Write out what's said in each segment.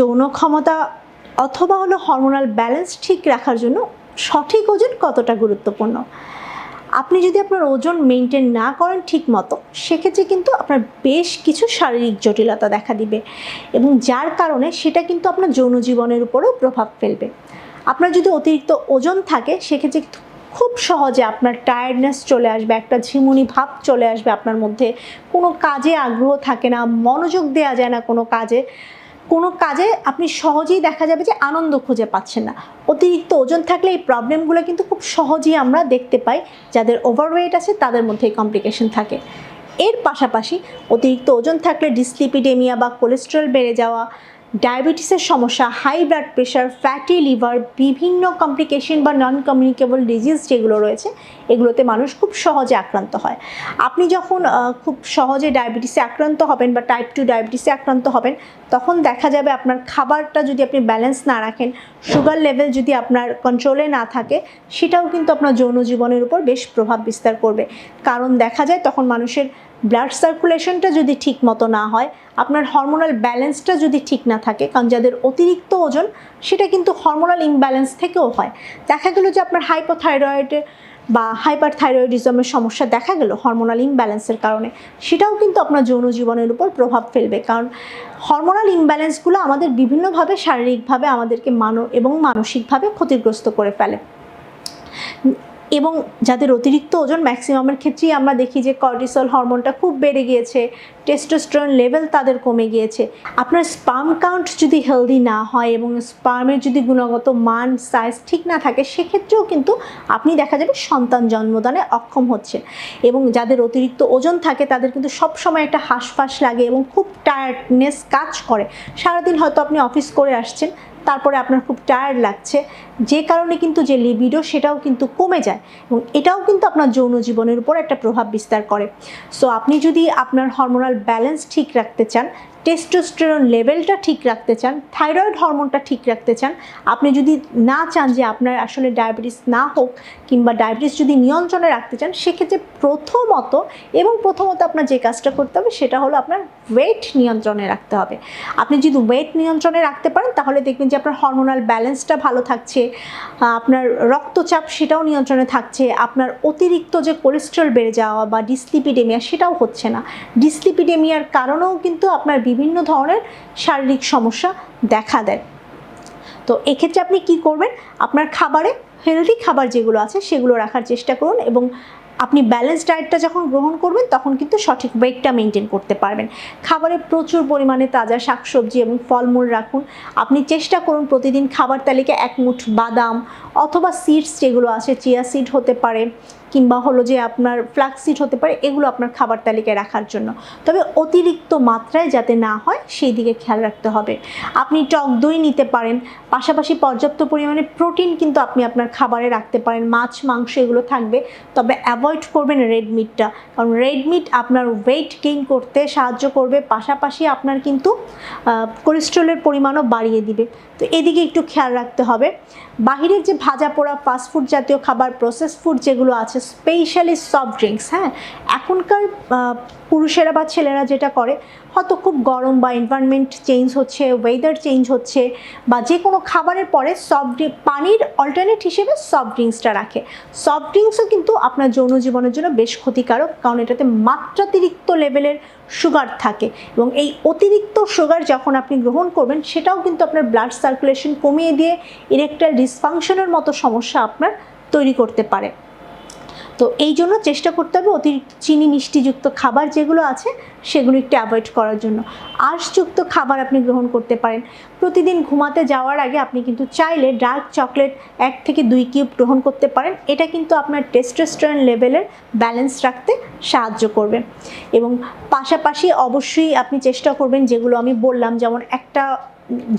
যৌন ক্ষমতা অথবা হলো হরমোনাল ব্যালেন্স ঠিক রাখার জন্য সঠিক ওজন কতটা গুরুত্বপূর্ণ? আপনি যদি আপনার ওজন মেনটেন না করেন ঠিক মতো, সেক্ষেত্রে কিন্তু আপনার বেশ কিছু শারীরিক জটিলতা দেখা দিবে এবং যার কারণে সেটা কিন্তু আপনার যৌন জীবনের উপরেও প্রভাব ফেলবে। আপনার যদি অতিরিক্ত ওজন থাকে, সেক্ষেত্রে খুব সহজে আপনার টায়ার্ডনেস চলে আসবে, একটা ঝিমুনি ভাব চলে আসবে আপনার মধ্যে। কোনো কাজে আগ্রহ থাকে না, মনোযোগ দেওয়া যায় না কোনো কাজে। কোনো কাজে আপনি সহজেই দেখা যাবে যে আনন্দ খুঁজে পাচ্ছেন না। অতিরিক্ত ওজন থাকলে এই প্রবলেমগুলো কিন্তু খুব সহজেই আমরা দেখতে পাই। যাদের ওভারওয়েট আছে, তাদের মধ্যে এই কমপ্লিকেশন থাকে। এর পাশাপাশি অতিরিক্ত ওজন থাকলে ডিসলিপিডেমিয়া বা কোলেস্ট্রল বেড়ে যাওয়া ডায়াবেটিসের সমস্যা high blood pressure fatty liver বিভিন্ন কমপ্লিকেশন বা নন কমিউনিকেবল ডিজিজ যেগুলো রয়েছে, এগুলোতে মানুষ খুব সহজে আক্রান্ত হয়। আপনি যখন খুব সহজে ডায়াবেটিসে আক্রান্ত হবেন বা টাইপ টু ডায়াবেটিসে আক্রান্ত হবেন, তখন দেখা যাবে আপনার খাবারটা যদি আপনি ব্যালেন্স না রাখেন সুগার লেভেল যদি আপনার কন্ট্রোলে না থাকে, সেটাও কিন্তু আপনার যৌন জীবনের উপর বেশ প্রভাব বিস্তার করবে। কারণ দেখা যায় তখন মানুষের ব্লাড সার্কুলেশনটা যদি ঠিক মতো না হয়, আপনার হরমোনাল ব্যালেন্সটা যদি ঠিক না থাকে কারণ যাদের অতিরিক্ত ওজন, সেটা কিন্তু হরমোনাল ইমব্যালেন্স থেকেও হয়। দেখা গেল যে আপনার হাইপোথাইরয়েডে বা হাইপার থাইরয়েডিজমের সমস্যা দেখা গেল হরমোনাল ইমব্যালেন্সের কারণে, সেটাও কিন্তু আপনার যৌন জীবনের উপর প্রভাব ফেলবে। কারণ হরমোনাল ইমব্যালেন্সগুলো আমাদের বিভিন্নভাবে শারীরিকভাবে আমাদেরকে মানব এবং মানসিকভাবে ক্ষতিগ্রস্ত করে ফেলে। এবং যাদের অতিরিক্ত ওজন ম্যাক্সিমামের ক্ষেত্রেই আমরা দেখি যে কর্টিসল হরমোনটা খুব বেড়ে গিয়েছে টেস্টোস্টেরন লেভেল তাদের কমে গিয়েছে। আপনার স্পাম কাউন্ট যদি হেলদি না হয় এবং স্পামের যদি গুণগত মান সাইজ ঠিক না থাকে, সেক্ষেত্রেও কিন্তু আপনি দেখা যাবে সন্তান জন্মদানে অক্ষম হচ্ছে এবং যাদের অতিরিক্ত ওজন থাকে, তাদের কিন্তু সবসময় একটা হাঁসফাঁস লাগে এবং খুব টায়ার্ডনেস কাজ করে। সারাদিন হয়তো আপনি অফিস করে আসছেন তারপরে আপনার খুব টায়ার্ড লাগছে, যে কারণে কিন্তু যে লিবিডো সেটাও কিন্তু কমে যায় এবং এটাও কিন্তু আপনার যৌন জীবনের উপর একটা প্রভাব বিস্তার করে। সো আপনি যদি আপনার হরমোনাল ব্যালেন্স ঠিক রাখতে চান টেস্টোস্টেরন লেভেলটা ঠিক রাখতে চান থাইরয়েড হরমোনটা ঠিক রাখতে চান, আপনি যদি না চান যে আপনার আসলে ডায়াবেটিস না হোক কিংবা ডায়াবেটিস যদি নিয়ন্ত্রণে রাখতে চান, সেক্ষেত্রে প্রথমত এবং প্রথমত আপনার যে কাজটা করতে হবে সেটা হলো আপনার ওয়েট নিয়ন্ত্রণে রাখতে হবে। আপনি যদি ওয়েট নিয়ন্ত্রণে রাখতে পারেন, তাহলে দেখবেন যে আপনার হরমোনাল ব্যালেন্সটা ভালো থাকছে, আপনার রক্তচাপ সেটাও নিয়ন্ত্রণে থাকছে, আপনার অতিরিক্ত যে কোলেস্ট্রল বেড়ে যাওয়া বা ডিসলিপিডেমিয়া সেটাও হচ্ছে না। ডিসলিপিডেমিয়ার কারণেও কিন্তু আপনার বিভিন্ন ধরনের শারীরিক সমস্যা দেখা দেয়। তো এক্ষেত্রে আপনি কি করবেন? আপনার খাবারে হেলদি খাবার যেগুলো আছে সেগুলো রাখার চেষ্টা করুন এবং আপনি ব্যালেন্স ডায়েটটা যখন গ্রহণ করবেন তখন কিন্তু সঠিক ওয়েটটা মেনটেন করতে পারবেন। খাবারে প্রচুর পরিমাণে তাজা শাকসবজি এবং ফলমূল রাখুন। আপনি চেষ্টা করুন প্রতিদিন খাবার তালিকা এক মুঠ বাদাম অথবা সিডস যেগুলো আছে চিয়া সিড হতে পারে। কিংবা হলো যে আপনার ফ্লাক্স সিড হতে পারে, এগুলো আপনার খাবার তালিকায় রাখার জন্য। তবে অতিরিক্ত মাত্রায় যাতে না হয়, সেই দিকে খেয়াল রাখতে হবে। আপনি টক দই নিতে পারেন, পাশাপাশি পর্যাপ্ত পরিমাণে প্রোটিন কিন্তু আপনি আপনার খাবারে রাখতে পারেন। মাছ, মাংস এগুলো থাকবে, তবে অ্যাভয়েড করবেন রেড মিটটা কারণ রেড মিট আপনার ওয়েট গেইন করতে সাহায্য করবে, পাশাপাশি আপনার কিন্তু কোলেস্ট্রলের পরিমাণও বাড়িয়ে দিবে। তো এদিকে একটু খেয়াল রাখতে হবে। বাহিরের যে ভাজা পোড়া ফাস্টফুড জাতীয় খাবার প্রসেস ফুড যেগুলো আছে স্পেশালি সফট ড্রিঙ্কস হ্যাঁ? এখনকার পুরুষেরা বা ছেলেরা যেটা করে, হয়তো খুব গরম বা এনভায়রনমেন্ট চেঞ্জ হচ্ছে ওয়েদার চেঞ্জ হচ্ছে, বা যে কোনো খাবারের পরে সফট ড্রিঙ্ক পানির অল্টারনেট হিসেবে সফট ড্রিঙ্কসটা রাখে। সফট ড্রিঙ্কসও কিন্তু আপনার যৌন জীবনের জন্য বেশ ক্ষতিকারক, কারণ এটাতে মাত্রাতিরিক্ত লেভেলের সুগার থাকে এবং এই অতিরিক্ত সুগার যখন আপনি গ্রহণ করবেন, সেটাও কিন্তু আপনার ব্লাড সার্কুলেশন কমিয়ে দিয়ে ইরেকটাল ডিসফাংশনের মতো সমস্যা আপনার তৈরি করতে পারে। তো এই জন্য চেষ্টা করতে হবে অতিরিক্ত চিনি মিষ্টিযুক্ত খাবার যেগুলো আছে, সেগুলো একটু অ্যাভয়েড করার জন্য। আঁশযুক্ত খাবার আপনি গ্রহণ করতে পারেন। প্রতিদিন ঘুমাতে যাওয়ার আগে আপনি কিন্তু চাইলে ডার্ক চকলেট এক থেকে দুই কিউব গ্রহণ করতে পারেন। এটা কিন্তু আপনার টেস্টোস্টেরন লেভেলের ব্যালেন্স রাখতে সাহায্য করবে। এবং পাশাপাশি অবশ্যই আপনি চেষ্টা করবেন যেগুলো আমি বললাম, যেমন একটা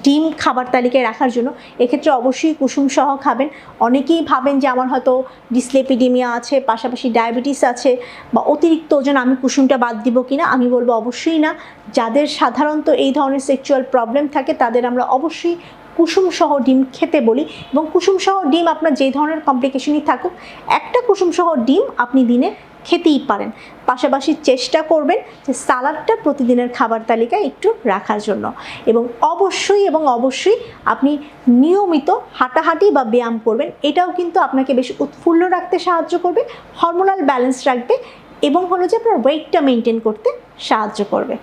ডিম খাবার তালিকায় রাখার জন্য, এক্ষেত্রে অবশ্যই কুসুম সহ খাবেন। অনেকেই ভাবেন যে আমার হয়তো ডিসলেপিডেমিয়া আছে, পাশাপাশি ডায়াবেটিস আছে, বা অতিরিক্ত ওজন আমি কুসুমটা বাদ দিব কিনা, আমি বলব অবশ্যই না। যাদের সাধারণত এই ধরনের সেক্সুয়াল প্রবলেম থাকে, তাদের আমরা অবশ্যই কুসুম সহ ডিম খেতে বলি এবং কুসুম সহ ডিম আপনার যে ধরনের কমপ্লিকেশনই থাকুক, একটা কুসুম সহ ডিম আপনি দিনে খেতেই পারেন। পাশাপাশি চেষ্টা করবেন যে সালাডটা প্রতিদিনের খাবার তালিকায় একটু রাখার জন্য। এবং অবশ্যই এবং অবশ্যই আপনি নিয়মিত হাঁটাহাঁটি বা ব্যায়াম করবেন। এটাও কিন্তু আপনাকে বেশি উৎফুল্ল রাখতে সাহায্য করবে হরমোনাল ব্যালেন্স রাখবে এবং হলো যে আপনার ওয়েটটা মেনটেন করতে সাহায্য করবে।